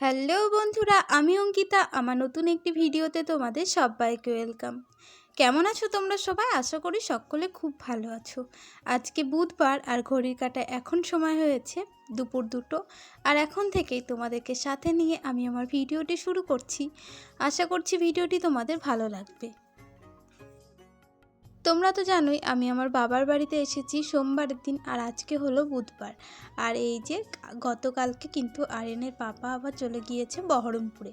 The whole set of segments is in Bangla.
হ্যালো বন্ধুরা, আমি অঙ্কিতা। আমার নতুন একটি ভিডিওতে তোমাদের সবাইকে ওয়েলকাম। কেমন আছো তোমরা সবাই? আশা করি সকলে খুব ভালো আছো। আজকে বুধবার আর ঘড়ির কাটা এখন সময় হয়েছে দুপুর দুটো। আর এখন থেকেই তোমাদেরকে সাথে নিয়ে আমি আমার ভিডিওটি শুরু করছি। আশা করছি ভিডিওটি তোমাদের ভালো লাগবে। তোমরা তো জানোই আমি আমার বাবার বাড়িতে এসেছি সোমবারের দিন আর আজকে হলো বুধবার। আর এই যে গতকালকে কিন্তু আরিয়ানের পাপা আবার চলে গিয়েছে বহরমপুরে।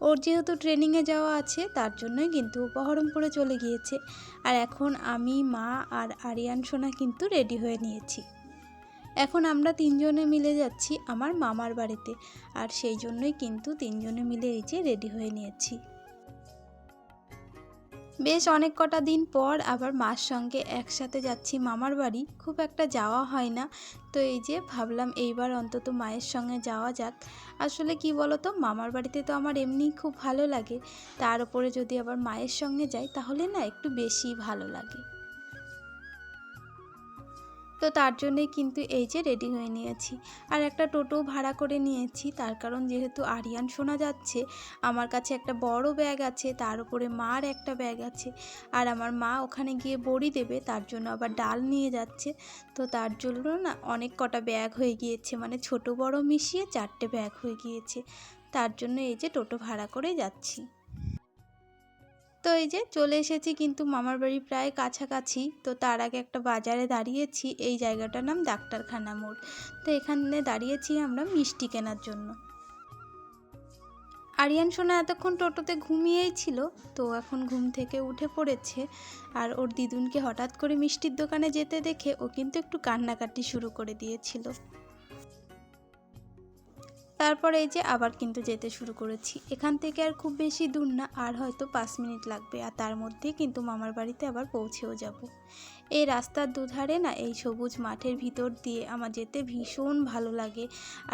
ওর যেহেতু ট্রেনিংয়ে যাওয়া আছে, তার জন্যই কিন্তু বহরমপুরে চলে গিয়েছে। আর এখন আমি, মা আর আরিয়ান সোনা কিন্তু রেডি হয়ে নিয়েছি। এখন আমরা তিনজনে মিলে যাচ্ছি আমার মামার বাড়িতে। আর সেই জন্যই কিন্তু তিনজনে মিলে এই যে রেডি হয়ে নিয়েছি। বেশ অনেক কটা দিন পর আবার মার সঙ্গে একসাথে যাচ্ছি মামার বাড়ি। খুব একটা যাওয়া হয় না। তো এই যে ভাবলাম এইবার অন্তত মায়ের সঙ্গে যাওয়া যাক। আসলে কি বলো তো মামার বাড়িতে তো আমার এমনি খুব ভালো লাগে। তার উপরে যদি আবার মায়ের সঙ্গে যাই, তাহলে না একটু বেশি ভালো লাগে। তো তার জন্যই কিন্তু এই যে রেডি হয়ে নিয়েছি। আর একটা টোটো ভাড়া করে নিয়েছি, তার কারণ যেহেতু আরিয়ান শোনা যাচ্ছে, আমার কাছে একটা বড় ব্যাগ আছে, তার উপরে মার একটা ব্যাগ আছে। আর আমার মা ওখানে গিয়ে বড়ি দেবে, তার জন্য আবার ডাল নিয়ে যাচ্ছে। তো তার জন্য না অনেক কটা ব্যাগ হয়ে গিয়েছে মানে ছোট বড় মিশিয়ে চারটে ব্যাগ হয়ে গিয়েছে। তার জন্য এই যে টোটো ভাড়া করে যাচ্ছি। তো এই যে চলে এসেছি কিন্তু মামার বাড়ি প্রায় কাছাকাছি। তো তার আগে একটা বাজারে দাঁড়িয়েছি, এই জায়গাটার নাম ডাক্তারখানা মোড়। তো এখানে দাঁড়িয়েছি আমরা মিষ্টি কেনার জন্য। আরিয়ান সোনা এতক্ষণ টোটোতে ঘুমিয়েই ছিল, তো এখন ঘুম থেকে উঠে পড়েছে। আর ওর দিদুনকে হঠাৎ করে মিষ্টির দোকানে যেতে দেখে ও কিন্তু একটু কান্নাকাটি শুরু করে দিয়েছিল। তারপর এই যে আবার কিন্তু যেতে শুরু করেছি। এখান থেকে আর খুব বেশি দূর না, আর হয়তো পাঁচ মিনিট লাগবে, আর তার মধ্যেই কিন্তু মামার বাড়িতে আবার পৌঁছেও যাব। এই রাস্তার দুধারে না, এই সবুজ মাঠের ভিতর দিয়ে আমার যেতে ভীষণ ভালো লাগে।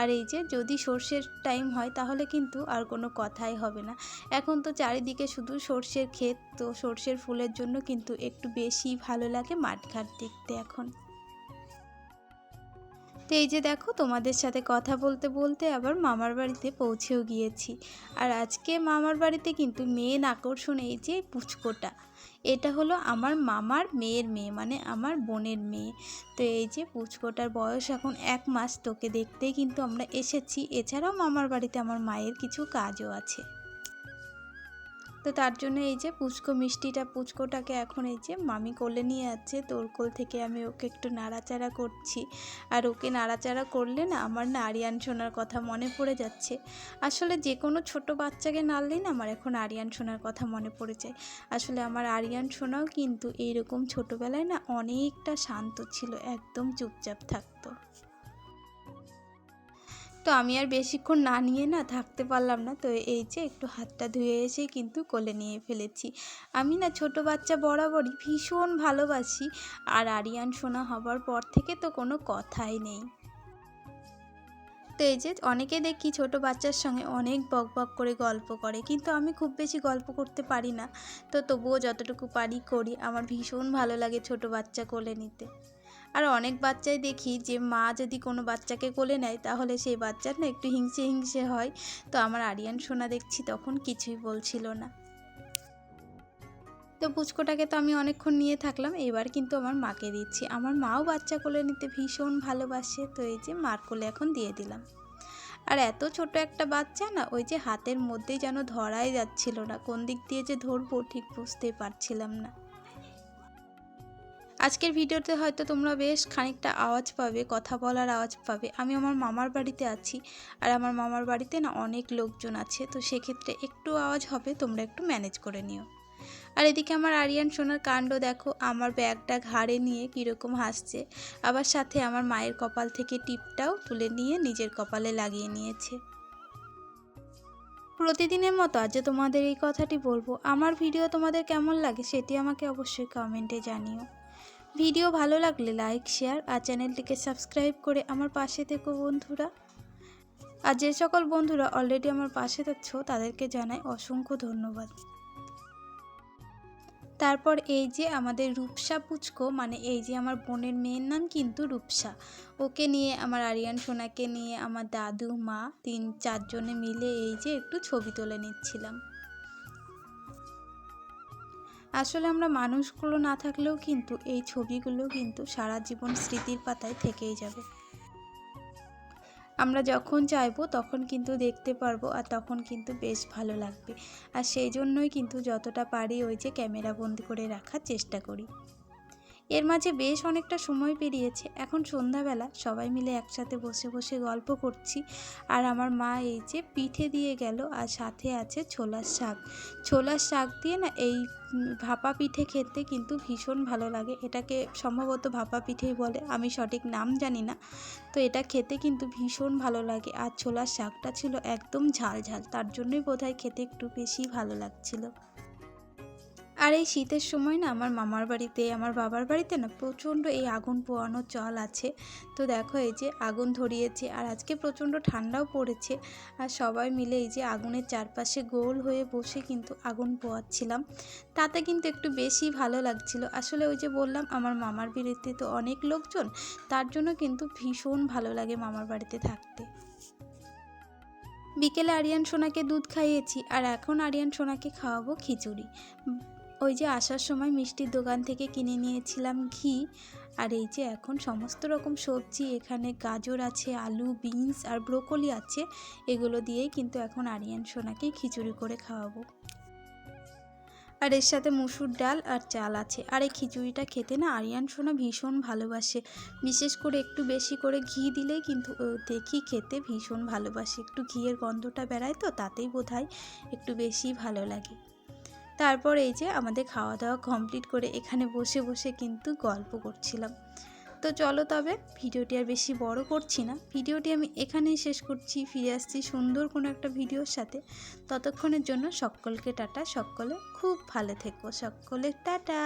আর এই যে যদি সর্ষের টাইম হয়, তাহলে কিন্তু আর কোনো কথাই হবে না। এখন তো চারিদিকে শুধু সর্ষের ক্ষেত, তো সর্ষের ফুলের জন্য কিন্তু একটু বেশি ভালো লাগে মাঠঘাট দেখতে এখন। তো এই যে দেখো, তোমাদের সাথে কথা বলতে বলতে আবার মামার বাড়িতে পৌঁছেও গিয়েছি। আর আজকে মামার বাড়িতে কিন্তু মেন আকর্ষণ এই যে পুচকোটা। এটা হলো আমার মামার মেয়ের মেয়ে মানে আমার বোনের মেয়ে। তো এই যে পুচকোটার বয়স এখন এক মাস, তোকে দেখতেই কিন্তু আমরা এসেছি। এছাড়াও মামার বাড়িতে আমার মায়ের কিছু কাজও আছে। তো তার জন্য এই যে পুচকো মিষ্টিটা, পুচকোটাকে এখন এই যে মামি কোলে নিয়ে যাচ্ছে। তোর কোল থেকে আমি ওকে একটু নাড়াচাড়া করছি। আর ওকে নাড়াচাড়া করলে না আমার না আরিয়ান সোনার কথা মনে পড়ে যাচ্ছে। আসলে যে কোনো ছোট বাচ্চাকে নাড়লেই না আমার এখন আরিয়ান সোনার কথা মনে পড়ে যায়। আসলে আমার আরিয়ান সোনাও কিন্তু এইরকম ছোটোবেলায় না অনেকটা শান্ত ছিল, একদম চুপচাপ থাকতো। তো আমি আর বেশিক্ষণ না নিয়ে না থাকতে পারলাম না। তো এই যে একটু হাতটা ধুয়ে এসেই কিন্তু কোলে নিয়ে ফেলেছি। আমি না ছোট বাচ্চা বরাবরই ভীষণ ভালোবাসি। আর আরিয়ান শোনা হবার পর থেকে তো কোনো কথাই নেই। তো এই যে অনেকে দেখি ছোট বাচ্চার সঙ্গে অনেক বক বক করে গল্প করে, কিন্তু আমি খুব বেশি গল্প করতে পারি না। তো তবুও যতটুকু পারি করি। আমার ভীষণ ভালো লাগে ছোট বাচ্চা কোলে নিতে। আর অনেক বাচ্চাই দেখি যে মা যদি কোনো বাচ্চাকে কোলে নেয়, তাহলে সেই বাচ্চার না একটু হিংসে হিংসে হয়। তো আমার আরিয়ান সোনা দেখছি তখন কিছুই বলছিল না। তো পুচকোটাকে তো আমি অনেকক্ষণ নিয়ে থাকলাম, এবার কিন্তু আমার মাকে দিচ্ছি। আমার মাও বাচ্চা কোলে নিতে ভীষণ ভালোবাসে, তো এই যে মার কোলে এখন দিয়ে দিলাম। আর এত ছোট একটা বাচ্চা না, ওই যে হাতের মধ্যেই যেন ধরাই যাচ্ছিল না, কোন দিক দিয়ে যে ধরবো ঠিক বুঝতেই পারছিলাম না। আজকের ভিডিওতে হয়তো তোমরা বেশ খানিকটা আওয়াজ পাবে, কথা বলার আওয়াজ পাবে। আমি আমার মামার বাড়িতে আছি আর আমার মামার বাড়িতে না অনেক লোকজন আছে, তো সেক্ষেত্রে একটু আওয়াজ হবে, তোমরা একটু ম্যানেজ করে নিও। আর এদিকে আমার আরিয়ান সোনার কাণ্ড দেখো, আমার ব্যাগটা ঘাড়ে নিয়ে কীরকম হাসছে। আবার সাথে আমার মায়ের কপাল থেকে টিপটাও তুলে নিয়ে নিজের কপালে লাগিয়ে নিয়েছে। প্রতিদিনের মতো আজ তোমাদের এই কথাটি বলব, আমার ভিডিও তোমাদের কেমন লাগে সেটি আমাকে অবশ্যই কমেন্টে জানিও। ভিডিও ভালো লাগলে লাইক, শেয়ার আর চ্যানেলটিকে সাবস্ক্রাইব করে আমার পাশে থেকো বন্ধুরা। আর যে সকল বন্ধুরা অলরেডি আমার পাশে থাকছো, তাদেরকে জানাই অসংখ্য ধন্যবাদ। তারপর এই যে আমাদের রূপসা পুচকো মানে এই যে আমার বোনের মেয়ের নাম কিন্তু রূপসা। ওকে নিয়ে, আমার আরিয়ান সোনাকে নিয়ে, আমার দাদু, মা, তিন চারজনে মিলে এই যে একটু ছবি তুলে নিচ্ছিলাম। আসলে আমরা মানুষগুলো না থাকলেও কিন্তু এই ছবিগুলো কিন্তু সারা জীবন স্মৃতির পাতায় থেকেই যাবে। আমরা যখন চাইব তখন কিন্তু দেখতে পারব আর তখন কিন্তু বেশ ভালো লাগবে। আর সেই জন্যই কিন্তু যতটা পারি ওই যে ক্যামেরা বন্দি করে রাখার চেষ্টা করি। এর মাঝে বেশ অনেকটা সময় পেরিয়েছে। এখন সন্ধ্যাবেলা, সবাই মিলে একসাথে বসে বসে গল্প করছি। আর আমার মা এই যে পিঠে দিয়ে গেল আর সাথে আছে ছোলার শাক। ছোলার শাক দিয়ে না এই ভাপা পিঠে খেতে কিন্তু ভীষণ ভালো লাগে। এটাকে সম্ভবত ভাপা পিঠেই বলে, আমি সঠিক নাম জানি না। তো এটা খেতে কিন্তু ভীষণ ভালো লাগে। আর ছোলার শাকটা ছিল একদম ঝাল ঝাল, তার জন্যই বোধহয় খেতে একটু বেশি ভালো লাগছিল। আর এই শীতের সময় না আমার মামার বাড়িতে, আমার বাবার বাড়িতে না প্রচণ্ড এই আগুন পোয়ানোর চল আছে। তো দেখো এই যে আগুন ধরিয়েছে আর আজকে প্রচণ্ড ঠান্ডাও পড়েছে। আর সবাই মিলে এই যে আগুনের চারপাশে গোল হয়ে বসে কিন্তু আগুন পোয়াচ্ছিলাম। তাতে কিন্তু একটু বেশি ভালো লাগছিল। আসলে ওই যে বললাম, আমার মামার বাড়িতে তো অনেক লোকজন, তার জন্য কিন্তু ভীষণ ভালো লাগে মামার বাড়িতে থাকতে। বিকেলে আরিয়ান সোনাকে দুধ খাইয়েছি, আর এখন আরিয়ান সোনাকে খাওয়াবো খিচুড়ি। ওই যে আসার সময় মিষ্টির দোকান থেকে কিনে নিয়েছিলাম ঘি। আর এই যে এখন সমস্ত রকম সবজি, এখানে গাজর আছে, আলু, বিনস আর ব্রোকলি আছে। এগুলো দিয়েই কিন্তু এখন আরিয়ান সোনাকে খিচুড়ি করে খাওয়াবো। আর এর সাথে মুসুর ডাল আর চাল আছে। আর এই খিচুড়িটা খেতে না আরিয়ান সোনা ভীষণ ভালোবাসে। বিশেষ করে একটু বেশি করে ঘি দিলেই কিন্তু দেখি খেতে ভীষণ ভালোবাসে। একটু ঘিয়ের গন্ধটা বেড়ায় তো, তাতেই বোধহয় একটু বেশি ভালো লাগে। তারপর এই যে আমাদের খাওয়া দাওয়া কমপ্লিট করে এখানে বসে বসে কিন্তু গল্প করছিলাম। তো চলো তবে ভিডিওটি আর বেশি বড় করছি না। ভিডিওটি আমি এখানেই শেষ করছি। ফিরে আসছি সুন্দর কোনো একটা ভিডিওর সাথে। ততক্ষণের জন্য সকলকে টাটা। সকলে খুব ভালো থেকো। সকলে টাটা!